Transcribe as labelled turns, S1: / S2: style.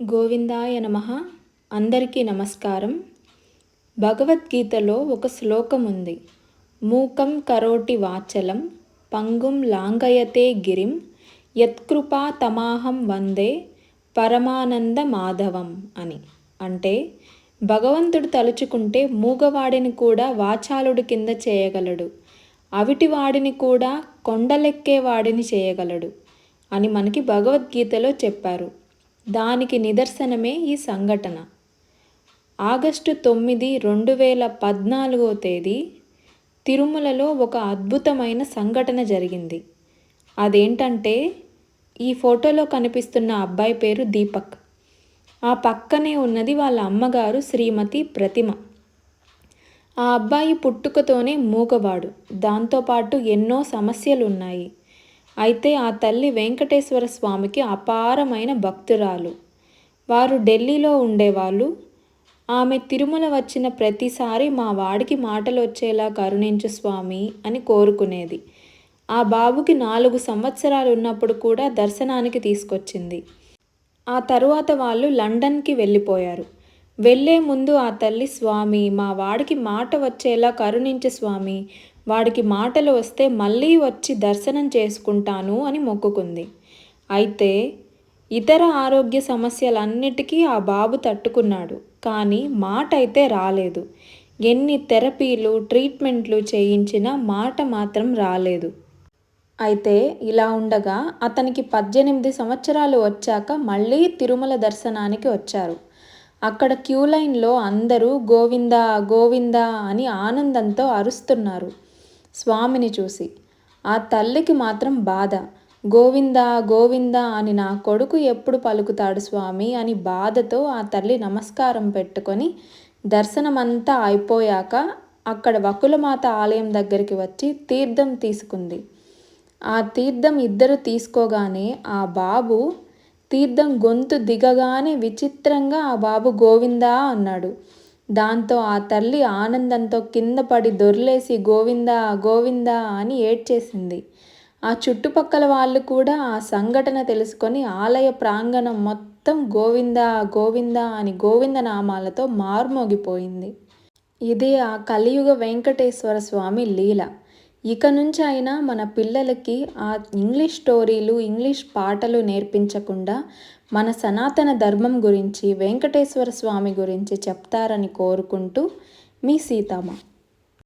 S1: గోవిందాయ నమ. అందరికీ నమస్కారం. భగవద్గీతలో ఒక శ్లోకం ఉంది. మూకం కరోటి వాచలం పంగుం లాంగయతే గిరిం యత్కృపా తమాహం వందే పరమానంద మాధవం అని. అంటే భగవంతుడు తలుచుకుంటే మూగవాడిని కూడా వాచాలుడి కింద చేయగలడు. అవిటివాడిని కూడా కొండలెక్కేవాడిని చేయగలడు అని మనకి భగవద్గీతలో చెప్పారు. దానికి నిదర్శనమే ఈ సంఘటన. ఆగస్టు తొమ్మిది రెండు వేల పద్నాలుగో తేదీ తిరుమలలో ఒక అద్భుతమైన సంఘటన జరిగింది. అదేంటంటే ఈ ఫోటోలో కనిపిస్తున్న అబ్బాయి పేరు దీపక్. ఆ పక్కనే ఉన్నది వాళ్ళ అమ్మగారు శ్రీమతి ప్రతిమ. ఆ అబ్బాయి పుట్టుకతోనే మూగవాడు. దాంతోపాటు ఎన్నో సమస్యలు ఉన్నాయి అయితే ఆ తల్లి వెంకటేశ్వర స్వామికి అపారమైన భక్తురాలు. వారు ఢిల్లీలో ఉండేవాళ్ళు. ఆమె తిరుమల వచ్చిన ప్రతిసారి మా వాడికి మాటలు వచ్చేలా కరుణించు స్వామి అని కోరుకునేది. ఆ బాబుకి నాలుగు సంవత్సరాలు ఉన్నప్పుడు కూడా దర్శనానికి తీసుకొచ్చింది. ఆ తరువాత వాళ్ళు లండన్కి వెళ్ళిపోయారు. వెళ్ళే ముందు ఆ తల్లి స్వామి మా వాడికి మాట వచ్చేలా కరుణించు స్వామి వాడికి మాటలు వస్తే మళ్ళీ వచ్చి దర్శనం చేసుకుంటాను అని మొక్కుకుంది. అయితే ఇతర ఆరోగ్య సమస్యలన్నిటికీ ఆ బాబు తట్టుకున్నాడు. కానీ మాట అయితే రాలేదు. ఎన్ని థెరపీలు ట్రీట్మెంట్లు చేయించినా మాట మాత్రం రాలేదు. అయితే ఇలా ఉండగా అతనికి పద్దెనిమిది సంవత్సరాలు వచ్చాక మళ్ళీ తిరుమల దర్శనానికి వచ్చారు. అక్కడ క్యూ లైన్లో అందరూ గోవిందా గోవిందా అని ఆనందంతో అరుస్తున్నారు. స్వామిని చూసి ఆ తల్లికి మాత్రం బాధ. గోవిందా గోవిందా అని నా కొడుకు ఎప్పుడు పలుకుతాడు స్వామి? అని బాధతో ఆ తల్లి నమస్కారం పెట్టుకొని దర్శనమంతా అయిపోయాక అక్కడ వకులమాత ఆలయం దగ్గరికి వచ్చి తీర్థం తీసుకుంది. ఆ తీర్థం ఇద్దరు తీసుకోగానే ఆ బాబు తీర్థం గొంతు దిగగానే విచిత్రంగా ఆ బాబు గోవిందా అన్నాడు. దాంతో ఆ తల్లి ఆనందంతో కింద పడి దొర్లేసి గోవిందా గోవిందా అని ఏడ్చేసింది. ఆ చుట్టుపక్కల వాళ్ళు కూడా ఆ సంఘటన తెలుసుకొని ఆలయ ప్రాంగణం మొత్తం గోవిందా గోవిందా అని గోవింద నామాలతో మార్మోగిపోయింది. ఇదే ఆ కలియుగ వెంకటేశ్వర స్వామి లీల. ఇక నుంచి అయినా మన పిల్లలకి ఆ ఇంగ్లీష్ స్టోరీలు ఇంగ్లీష్ పాటలు నేర్పించకుండా మన సనాతన ధర్మం గురించి వెంకటేశ్వర స్వామి గురించి చెప్తారని కోరుకుంటూ మీ సీతమ్మ.